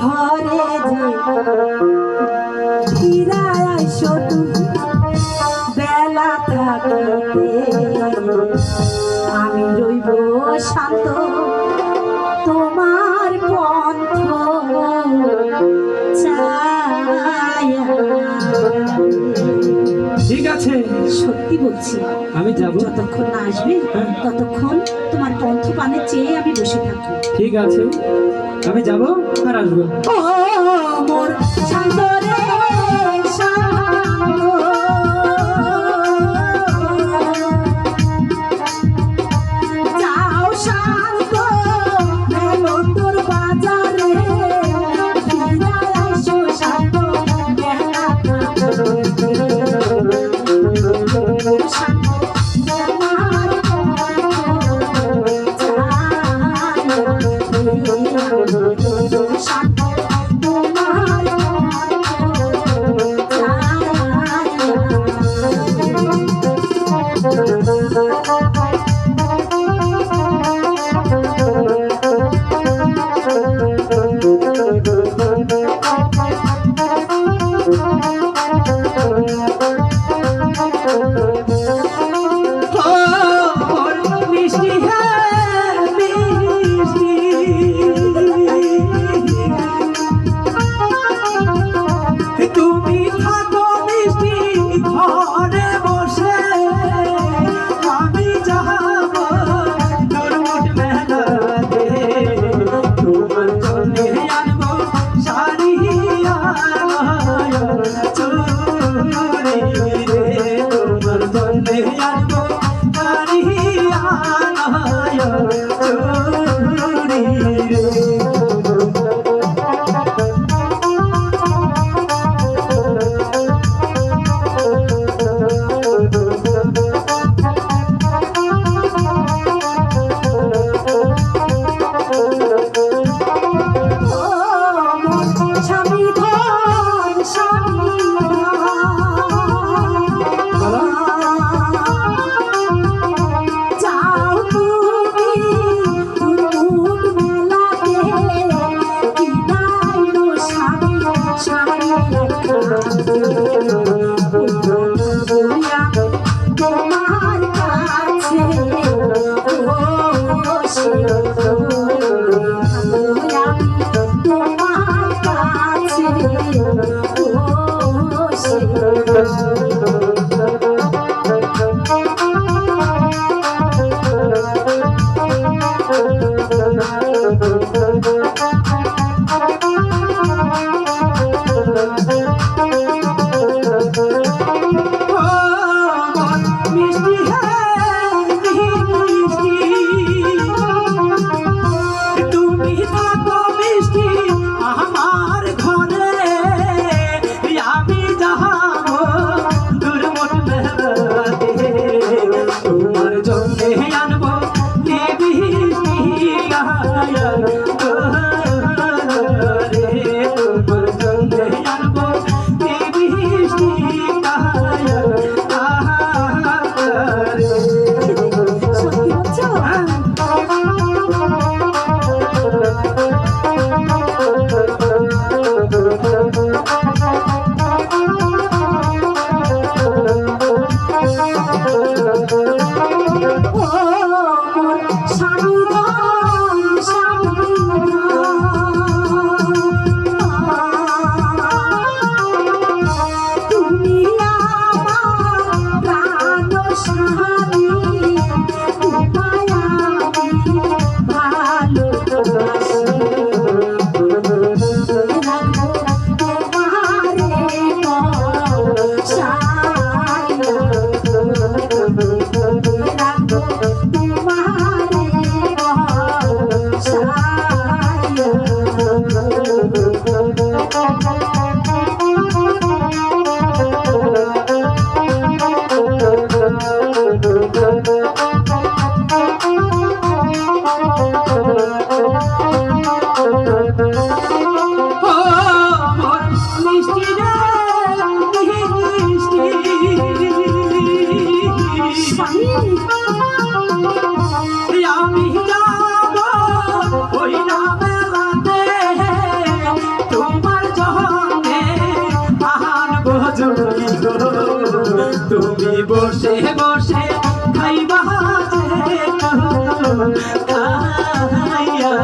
ঘরে ফিরায় তুমি বেলা থাকিতে আমি রইব শান্ত। তোমার পন্থ ঠিক আছে। সত্যি বলছি আমি যাব। যতক্ষণ না আসবে হ্যাঁ। ততক্ষণ তোমার পন্থ পানে চেয়ে আমি বসে থাকব ঠিক আছে আমি যাব আর আসব। ও Oh, তুমি বসে বসে খাইবা যে খাইয়া